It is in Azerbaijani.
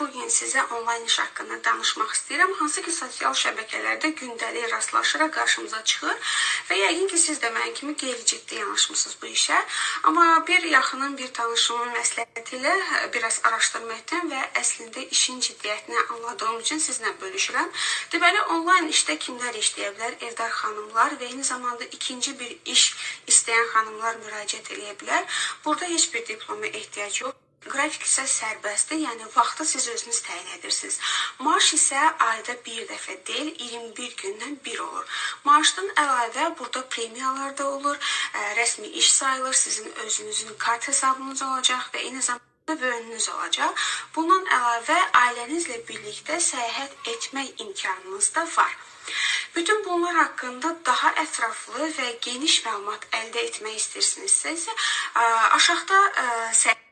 bugün sizə onlayn iş haqqında danışmaq istəyirəm. Hansı ki, sosial şəbəkələrdə gündəlik rastlaşıraq qarşımıza çıxır və yəqin ki, siz də mənim kimi qeyri-ciddi yanaşmısınız bu işə. Amma bir yaxının, bir tanışımın məsləhəti ilə biraz araşdırma etdim və əslində işin ciddiyyətini anladığım üçün sizlə bölüşürəm. Deməli, onlayn işdə kimlər işləyə bilər? Evdar xanımlar və eyni zamanda ikinci bir iş istəyən xanımlar müraciət edə bilər. Burada heç bir diploma ehtiyac yox. Qrafik isə sərbəstdir, yəni vaxtı siz özünüz təyin edirsiniz. Maaş isə ayda bir dəfə deyil, 21 gündən bir olur. Maaşdan əlavə burada premiyalar da olur, ə, rəsmi iş sayılır, sizin özünüzün kart hesabınız olacaq və eyni zamanda bölünüz olacaq. Bundan əlavə ailənizlə birlikdə səyahət etmək imkanınız da var. Bütün bunlar haqqında daha ətraflı və geniş məlumat əldə etmək istəyirsinizsə isə ə, aşağıda ə, səhifə